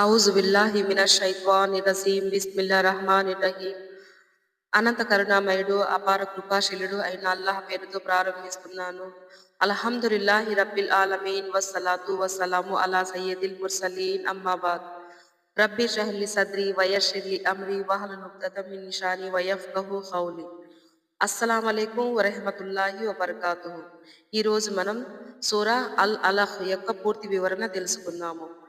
ఔజు బిల్లాహి మినష్ షైత్వానిర్ రజీం బిస్మిల్లా రహమాన్ రహీం అనంత కరుణామయుడు అపార కృపాశీలుడు అయిన అల్లాహ్ పేరుతో ప్రారంభిస్తున్నాను. అల్హమ్దులిల్లాహి రబ్బిల్ ఆలమీన్. వస్సలాతు వస్సలాము అలా సయ్యదిల్ ముర్సలీన్. అమ్మాబాద్ రబ్బి షహ్లి సద్రి వయషిర్లి అమ్రి వహల్ నుక్తత మిన్ గహు హౌలి ఖౌలి అస్సలం అలైకుం వరహమతుల్లాహి వబర్కాతు ఈరోజు మనం సూరా అల్ అలహ్ యొక్క పూర్తి వివరణ తెలుసుకుందాము.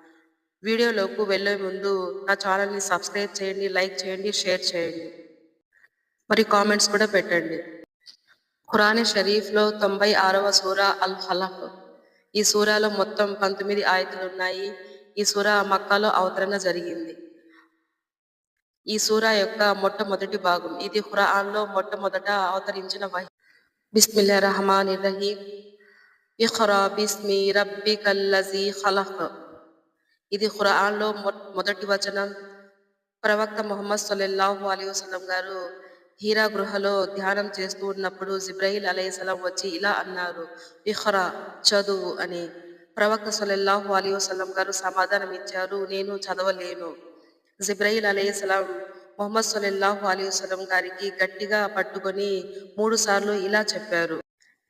వీడియోలోకి వెళ్ళే ముందు నా ఛానల్ని సబ్స్క్రైబ్ చేయండి లైక్ చేయండి షేర్ చేయండి. మరి కామెంట్స్ కూడా పెట్టండి. ఖురాన్ షరీఫ్లో తొంభై ఆరవ సూర అల్ హలఫ్ ఈ సూరాలో మొత్తం పంతొమ్మిది ఆయతులు ఉన్నాయి. ఈ సూర మక్కాలో అవతరణ జరిగింది. ఈ సూర యొక్క మొట్టమొదటి భాగం. ఇది ఖురాన్లో మొట్టమొదట అవతరించిన వహి. బిస్మిల్లా రహమాన్ రహీం ఇఖరా బిస్మి రబ్బికల్లజీ ఖలహ్ ఇది ఖురాన్లో మొదటి వచనం. ప్రవక్త మొహమ్మద్ సల్లల్లాహు అలీ వసలం గారు హీరా గృహలో ధ్యానం చేస్తూ ఉన్నప్పుడు జిబ్రహీల్ అలైసలం వచ్చి ఇలా అన్నారు ఇహ్రా చదువు అని. ప్రవక్త సల్లల్లాహు అలీ వసలం గారు సమాధానం ఇచ్చారు నేను చదవలేను. జిబ్రహీల్ అలైసలం మొహమ్మద్ సల్లల్లాహు అలీ వసలం గారికి గట్టిగా పట్టుకొని మూడు సార్లు ఇలా చెప్పారు.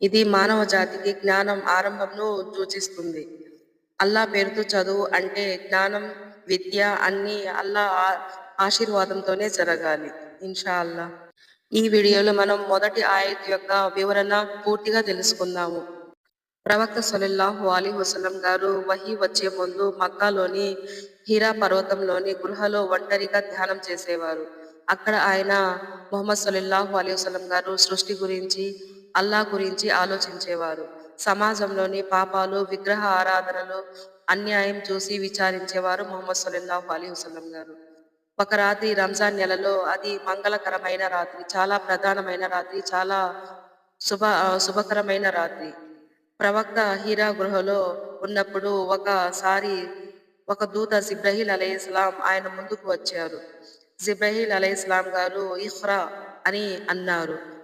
ఇది మానవ జాతికి జ్ఞానం ఆరంభంను సూచిస్తుంది. అల్లా పేరుతో చదువు అంటే జ్ఞానం విద్య అన్ని అల్లా ఆశీర్వాదంతోనే జరగాలి ఇన్షా అల్లా ఈ వీడియోలో మనం మొదటి ఆయత్ యొక్క వివరణ పూర్తిగా తెలుసుకుందాము. ప్రవక్త సొలిల్లాహు అలీ వసలం గారు వహి వచ్చే ముందు మక్కాలోని హీరా పర్వతంలోని గృహలో ఒంటరిగా ధ్యానం చేసేవారు. అక్కడ ఆయన మొహమ్మద్ సొలిల్లాహు అలీ వసలం గారు సృష్టి గురించి అల్లా గురించి ఆలోచించేవారు. సమాజంలోని పాపాలు విగ్రహ ఆరాధనలు అన్యాయం చూసి విచారించేవారు మొహమ్మద్ సల్లాహు అలీ వసలం గారు. ఒక రాత్రి రంజాన్ నెలలో అది మంగళకరమైన రాత్రి చాలా ప్రధానమైన రాత్రి చాలా శుభ శుభకరమైన రాత్రి. ప్రవక్త హీరా గృహలో ఉన్నప్పుడు ఒకసారి ఒక దూత జిబ్రహీల్ అలై ఇస్లాం ఆయన ముందుకు వచ్చారు. జిబ్రహీల్ అలై ఇస్లాం గారు ఇఫ్రా అని అన్నారు.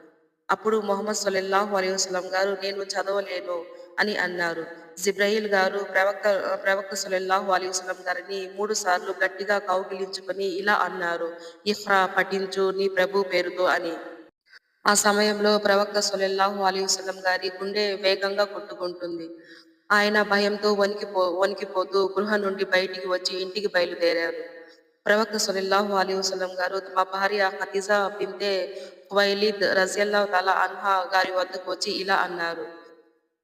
అప్పుడు మొహమ్మద్ సొలెల్లాహు అలీ గారు నేను చదవలేను అని అన్నారు. జిబ్రహీల్ గారు ప్రవక్త ప్రవక్త సొలెల్లాహు అలీ గారిని మూడు సార్లు గట్టిగా కౌగిలించుకొని ఇలా అన్నారు. ఇఫ్రా పఠించు నీ ప్రభు పేరుతో అని. ఆ సమయంలో ప్రవక్త సొలెల్లాహు అలీ గారి గుండె వేగంగా కొట్టుకుంటుంది. ఆయన భయంతో వణికిపో వణికిపోతూ గృహ నుండి బయటికి వచ్చి ఇంటికి బయలుదేరారు. ప్రవక్త సొలిల్లాహు అలీ వసలం గారు తమ భార్య హతీజా బింతే వైలిద్ రజియల్లా తలా అన్హా గారి వద్దకు వచ్చి ఇలా అన్నారు.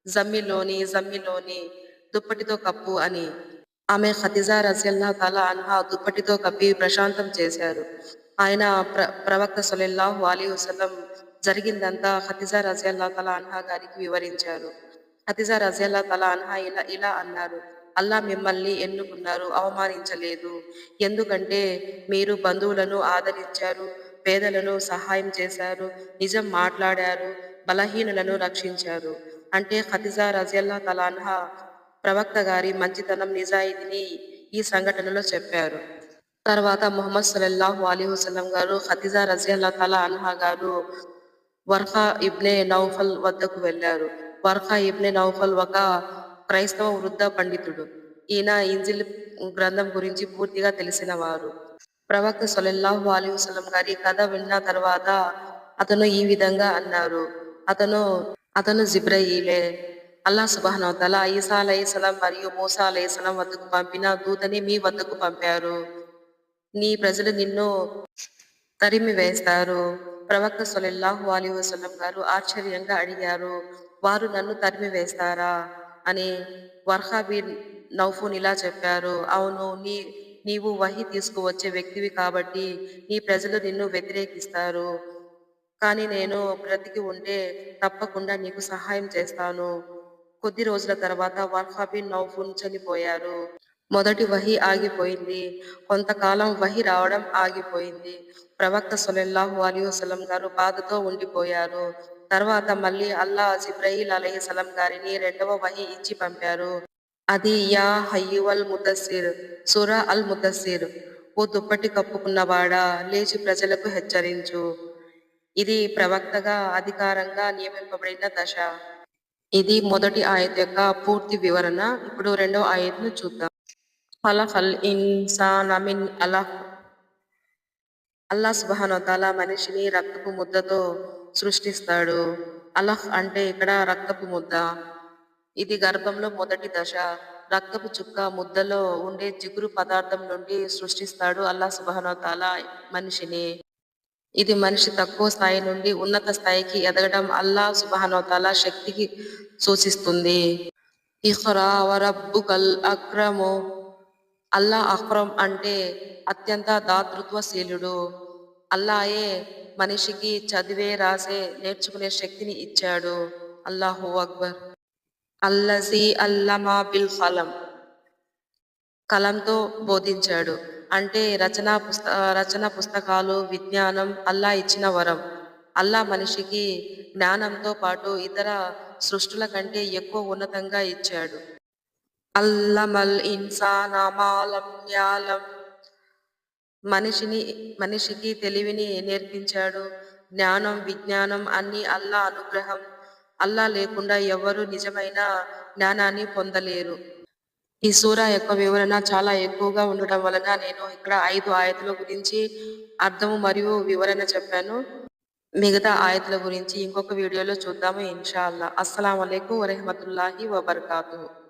జమ్మిలోని జమ్మిలోని దుప్పటితో కప్పు అని. ఆమె ఖతిజా రజియల్లా తలా అన్హా దుప్పటితో కప్పి ప్రశాంతం చేశారు. ఆయన ప్ర ప్రవక్త సొలిల్లాహు అలీ వసలం జరిగిందంతా ఖతిజా రజియల్లా తలా అన్హా గారికి వివరించారు. ఖతిజా రజియల్లా తలా అన్హా ఇలా ఇలా అన్నారు. అల్లా మిమ్మల్ని ఎన్నుకున్నారు? అవమానించలేదు. ఎందుకంటే మీరు బంధువులను ఆదరించారు పేదలను సహాయం చేశారు నిజం మాట్లాడారు బలహీనులను రక్షించారు. అంటే ఖతిజా రజియల్లా తలాన్హా ప్రవక్త గారి మంచితనం నిజాయితీని ఈ సంఘటనలో చెప్పారు. తర్వాత మొహమ్మద్ సల్లల్లాహు అలీ వసలం గారు ఖతిజా రజియల్లా తలా అన్హా గారు వర్ఖా ఇబ్నే నౌఫల్ వద్దకు వెళ్ళారు. వర్ఖా ఇబ్నే నౌఫల్ ఒక క్రైస్తవ వృద్ధ పండితుడు. ఈయన ఇంజిల్ గ్రంథం గురించి పూర్తిగా తెలిసిన వారు ప్రవక్త సొలెల్లాహు అలీ వసలం గారి కథ విన్న తర్వాత అతను ఈ విధంగా అన్నారు. అతను అతను జిబ్రయీలే. అల్లా సుబానవతల ఈసా అలైసలం మరియు మూసా అలైసలం వద్దకు పంపిన దూతని మీ వద్దకు పంపారు. నీ ప్రజలు నిన్ను తరిమి వేస్తారు. ప్రవక్త సొలెల్లాహు అలీ వసలం గారు ఆశ్చర్యంగా అడిగారు. వారు నన్ను తరిమి వేస్తారా? అని వర్హాబీన్ నౌఫున్ ఇలా చెప్పారు. అవును నీ నీవు వహి తీసుకువచ్చే వ్యక్తివి కాబట్టి నీ ప్రజలు నిన్ను వ్యతిరేకిస్తారు. కానీ నేను బ్రతికి ఉంటే తప్పకుండా నీకు సహాయం చేస్తాను. కొద్ది రోజుల తర్వాత వర్హాబీన్ నౌఫున్ చనిపోయారు. మొదటి వహి ఆగిపోయింది. కొంతకాలం వహి రావడం ఆగిపోయింది. ప్రవక్త సొలెల్లాహు అలీ వసలం గారు బాధతో ఉండిపోయారు. తర్వాత మళ్ళీ అల్లా జిబ్రహీల్ అలహిసలం గారిని రెండవ వహి ఇచ్చి పంపారు. అది యా హయ్యువల్ ముదస్సిర్ సురా అల్ ముదస్సిర్ ఓ దుప్పటి కప్పుకున్నవాడా లేచి ప్రజలకు హెచ్చరించు. ఇది ప్రవక్తగా అధికారంగా నియమింపబడిన దశ. ఇది మొదటి ఆయత్ యొక్క పూర్తి వివరణ. ఇప్పుడు రెండో ఆయత్ను చూద్దాం. ఖలఖల్ ఇన్సాన్ అమిన్ అలహ్. అల్లా సుబహాన తాలా మనిషిని రక్తపు ముద్దతో సృష్టిస్తాడు. అలహ్ అంటే ఇక్కడ రక్తపు ముద్ద. ఇది గర్భంలో మొదటి దశ. రక్తపు చుక్క ముద్దలో ఉండే జిగురు పదార్థం నుండి సృష్టిస్తాడు అల్లా సుబహనోతాల మనిషిని. ఇది మనిషి తక్కువ స్థాయి నుండి ఉన్నత స్థాయికి ఎదగడం అల్లా సుబహనోతాల శక్తికి సూచిస్తుంది. ఇఖ్రా వరబ్బుకల్ అక్రము. అల్లా అక్రమ్ అంటే అత్యంత దాతృత్వశీలుడు. అల్లాయే మనిషికి చదివే రాసే నేర్చుకునే శక్తిని ఇచ్చాడు. అల్లాహు అక్బర్. అల్లజీ అల్లమా బిల్ ఫలం. కలంతో బోధించాడు. అంటే రచనా పుస్త రచన పుస్తకాలు విజ్ఞానం అల్లా ఇచ్చిన వరం. అల్లా మనిషికి జ్ఞానంతో పాటు ఇతర సృష్టుల కంటే ఎక్కువ ఉన్నతంగా ఇచ్చాడు. అల్లమల్ ఇన్సాన మాలం యాలం. మనిషిని మనిషికి తెలివిని నేర్పించాడు. జ్ఞానం విజ్ఞానం అన్ని అల్లా అనుగ్రహం. అల్లా లేకుండా ఎవరు నిజమైన జ్ఞానాన్ని పొందలేరు. ఈ సూర యొక్క వివరణ చాలా ఎక్కువగా ఉండటం వలన నేను ఇక్కడ ఐదు ఆయతుల గురించి అర్థము మరియు వివరణ చెప్పాను. మిగతా ఆయతుల గురించి ఇంకొక వీడియోలో చూద్దాము ఇన్షాల్లా అస్సలం అయికు వరహమతుల్లాహి వబర్కాతు